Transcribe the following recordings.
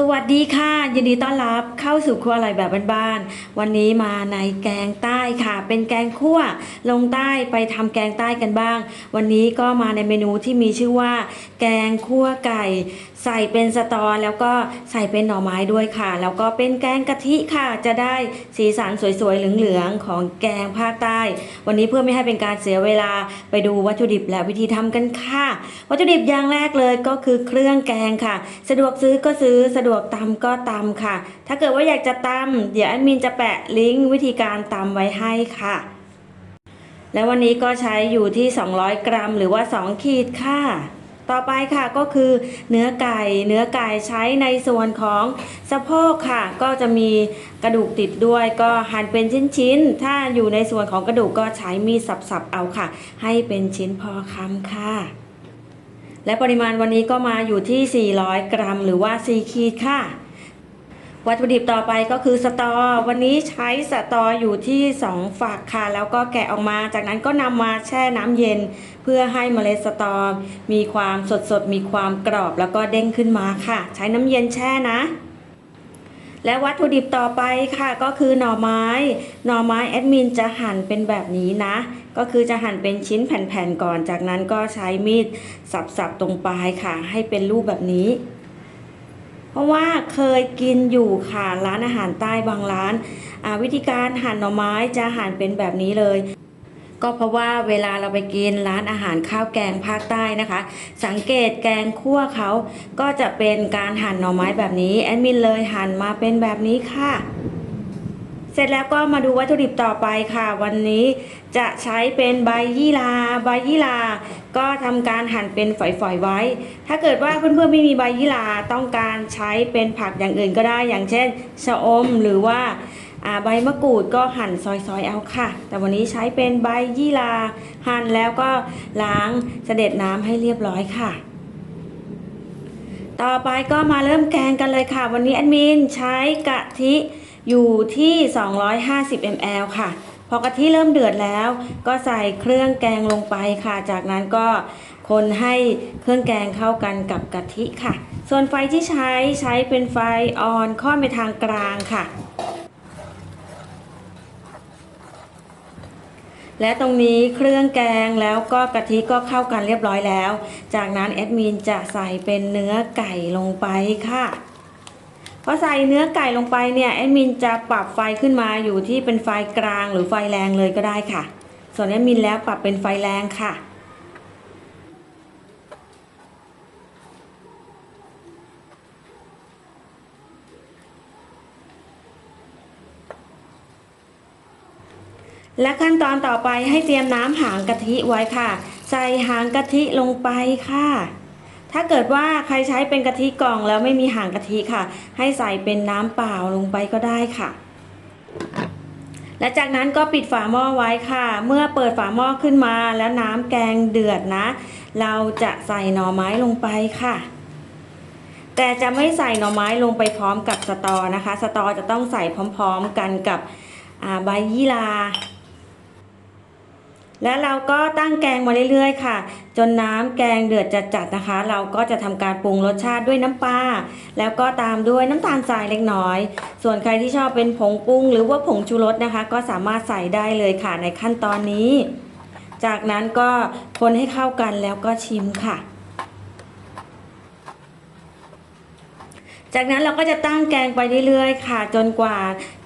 สวัสดีค่ะยินดีต้อนรับเข้าสู่ครัวอร่อยแบบบ้านๆวันนี้มาในแกงใต้ค่ะ เป็นแกงคั่วลงใต้ไปทำแกงใต้กันบ้าง วันนี้ก็มาในเมนูที่มีชื่อว่า แกงคั่วไก่ ใส่เป็นสตอแล้วก็ใส่เป็นหน่อไม้ด้วยค่ะ แล้วก็เป็นแกงกะทิค่ะ จะได้สีสันสวยๆเหลืองๆของแกงภาคใต้ วันนี้เพื่อไม่ให้เป็นการเสียเวลาไปดูวัตถุดิบและวิธีทำกันค่ะ วัตถุดิบอย่างแรกเลยก็คือเครื่องแกงค่ะ สะดวกซื้อก็ซื้อสะดวกตำก็ตำค่ะ ถ้าเกิดว่าอยากจะตำเดี๋ยวแอดมินจะแปะลิงก์วิธีการตำไว้ให้ค่ะ และวันนี้ก็ใช้อยู่ที่ 200 กรัม หรือว่า 2 ขีดค่ะต่อไปค่ะก็คือเนื้อไก่เนื้อไก่ใช้ในส่วนของสะโพกค่ะ ก็จะมีกระดูกติดด้วยก็หั่นเป็นชิ้นๆ ถ้าอยู่ในส่วนของกระดูกก็ใช้มีดสับๆเอาค่ะ ให้เป็นชิ้นพอคำค่ะ และปริมาณวันนี้ก็มาอยู่ที่ 400 กรัม หรือว่า 4 ขีดค่ะ วัตถุดิบต่อไปก็คือสตอ วันนี้ใช้สตออยู่ที่ 2 ฝักค่ะ แล้วก็แกะออกมา จากนั้นก็นำมาแช่น้ำเย็น เพื่อให้เมล็ดสตอ มีความสดสดๆมีความกรอบแล้วก็เด้งขึ้นมาค่ะ ใช้น้ำเย็นแช่นะ และวัตถุดิบต่อไปค่ะก็คือหน่อไม้ หน่อไม้แอดมินจะหั่นเป็นแบบนี้นะ ก็คือจะหั่นเป็นชิ้นแผ่นๆก่อน จากนั้นก็ใช้มีดสับๆตรงปลายค่ะ ให้เป็นรูปแบบนี้ เพราะว่าเคยกินอยู่ค่ะร้านอาหารใต้บางร้าน วิธีการหั่นหน่อไม้จะหั่นเป็นแบบนี้เลย ก็เพราะว่าเวลาเราไปกินร้านอาหารข้าวแกงภาคใต้นะคะ สังเกตแกงคั่วเขาก็จะเป็นการหั่นหน่อไม้แบบนี้แอดมินเลยหั่นมาเป็นแบบนี้ค่ะ เสร็จแล้วก็มาดูวัตถุดิบต่อไปค่ะ วันนี้จะใช้เป็นใบยี่ลาใบยี่ลา ก็ทำการหั่นเป็นฝอยๆไว้ ถ้าเกิดว่าเพื่อนๆไม่มีใบยี่ลาต้องการใช้เป็นผักอย่างอื่นก็ได้อย่างเช่นชะอมหรือว่า อ่าใบมะกรูดก็หั่นซอยๆเอาค่ะ แต่วันนี้ใช้เป็นใบยี่ลา หั่นแล้วก็ล้างเสด็จน้ำให้เรียบร้อยค่ะ ต่อไปก็มาเริ่มแกงกันเลยค่ะ วันนี้แอดมินใช้กะทิอยู่ที่ 250 ml ค่ะพอกะทิเริ่มเดือดแล้ว ก็ใส่เครื่องแกงลงไปค่ะ จากนั้นก็คนให้เครื่องแกงเข้ากันกับกะทิค่ะ ส่วนไฟที่ใช้ใช้เป็นไฟออนค่อนไปทางกลางค่ะ และตรงนี้เครื่องแกงแล้วก็กะทิก็เข้ากันเรียบร้อยแล้ว จากนั้นแอดมินจะใส่เป็นเนื้อไก่ลงไปค่ะพอใส่เนื้อไก่ลงไปเนี่ยแอดมินจะปรับไฟขึ้นมาอยู่ที่เป็นไฟกลางหรือไฟแรงเลยก็ได้ค่ะ ส่วนแอดมินแล้วปรับเป็นไฟแรงค่ะ และขั้นตอนต่อไปให้เตรียมน้ำหางกะทิไว้ค่ะ ใส่หางกะทิลงไปค่ะ ถ้าเกิดว่าใครใช้เป็นกะทิกล่องแล้วไม่มีหางกะทิค่ะ ให้ใส่เป็นน้ำเปล่าลงไปก็ได้ค่ะ และจากนั้นก็ปิดฝาหม้อไว้ค่ะ เมื่อเปิดฝาหม้อขึ้นมาแล้วน้ำแกงเดือดนะ เราจะใส่หน่อไม้ลงไปค่ะแต่จะไม่ใส่หน่อไม้ลงไปพร้อมกับสตอนะคะ สตอจะต้องใส่พร้อมๆกันกับใบยี่ลา แล้วเราก็ตั้งแกงมาเรื่อยๆ ค่ะ จนน้ำแกงเดือดจัดๆนะคะ เราก็จะทำการปรุงรสชาติด้วยน้ำปลาแล้วก็ตามด้วยน้ำตาลทรายเล็กน้อย ส่วนใครที่ชอบเป็นผงปรุง หรือว่าผงชูรสนะคะ ก็สามารถใส่ได้เลยค่ะในขั้นตอนนี้ จากนั้นก็คนให้เข้ากันแล้วก็ชิมค่ะ จากนั้นเราก็จะตั้งแกงไปเรื่อยๆ ค่ะ จนกว่า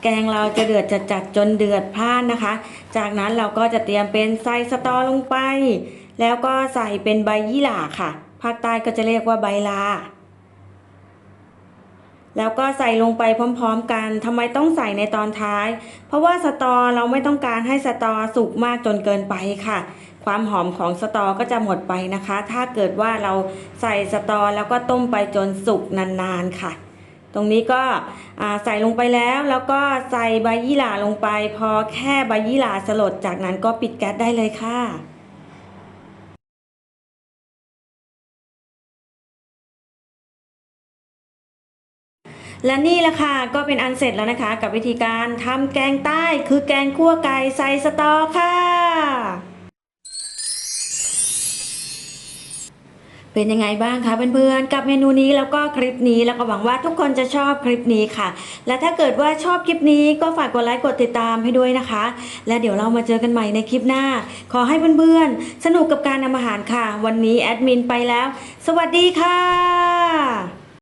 แกงเราจะเดือดจัดจัดจนเดือดพล่านนะคะ จากนั้นเราก็จะเตรียมเป็นใส่สตอลงไป แล้วก็ใส่เป็นใบยี่หร่าค่ะ ภาคใต้ก็จะเรียกว่าใบลา แล้วก็ใส่ลงไปพร้อมๆกันทำไมต้องใส่ในตอนท้าย เพราะว่าสตอเราไม่ต้องการให้สตอสุกมากจนเกินไปค่ะ ความหอมของสตอก็จะหมดไปนะคะ ถ้าเกิดว่าเราใส่สตอแล้วก็ต้มไปจนสุกนานๆค่ะ ตรงนี้ก็ใส่ลงไปแล้วแล้วก็ใส่ใบยี่หร่าลงไป พอแค่ใบยี่หร่าสลดจากนั้นก็ปิดแก๊สได้เลยค่ะและนี่แหละค่ะก็เป็นอันเสร็จแล้วนะคะ กับวิธีการทำแกงใต้คือแกงคั่วไก่ใส่สตอค่ะ เป็นยังไงบ้างคะเพื่อนๆกับเมนูนี้แล้วก็คลิปนี้แล้วก็หวังว่าทุกคนจะชอบคลิปนี้ค่ะ และถ้าเกิดว่าชอบคลิปนี้ก็ฝากกดไลค์กดติดตามให้ด้วยนะคะ และเดี๋ยวเรามาเจอกันใหม่ในคลิปหน้า ขอให้เพื่อนๆ สนุกกับการทำอาหารค่ะ วันนี้แอดมินไปแล้ว สวัสดีค่ะ